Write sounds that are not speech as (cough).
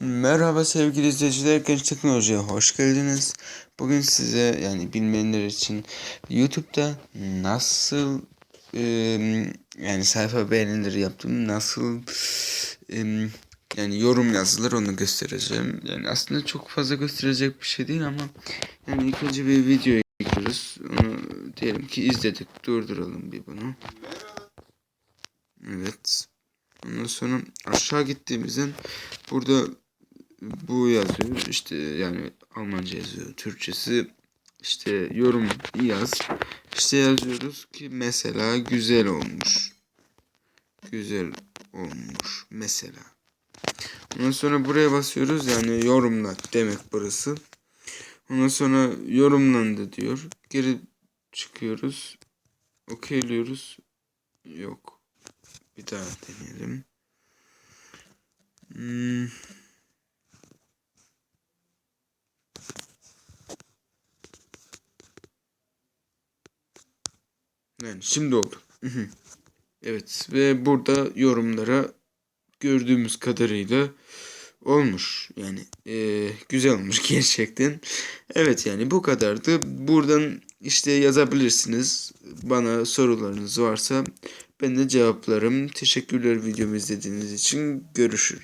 Merhaba sevgili izleyiciler, Genç Teknoloji'ye hoş geldiniz. Bugün size yani bilmeyenler için YouTube'da nasıl em, yani sayfa beğenileri yaptım, nasıl em, yani yorum yazılır onu göstereceğim. Yani aslında çok fazla gösterecek bir şey değil ama yani ilk önce bir video ekliyoruz. Onu diyelim ki izledik. Durduralım bir bunu. Evet. Ondan sonra aşağı gittiğimizde burada bu yazıyor işte yani Almanca yazıyor Türkçesi işte yorum yaz. İşte yazıyoruz ki mesela güzel olmuş. Güzel olmuş mesela. Ondan sonra buraya basıyoruz yani yorumla demek burası. Ondan sonra yorumlandı diyor. Geri çıkıyoruz. Okeyliyoruz yok. Bir daha deneyelim. Hmm. Yani şimdi oldu. Evet ve burada yorumlara gördüğümüz kadarıyla olmuş. Yani e, güzel olmuş (laughs) gerçekten. Evet yani bu kadardı. Buradan işte yazabilirsiniz. Bana sorularınız varsa ben de cevaplarım. Teşekkürler videomu izlediğiniz için. Görüşürüz.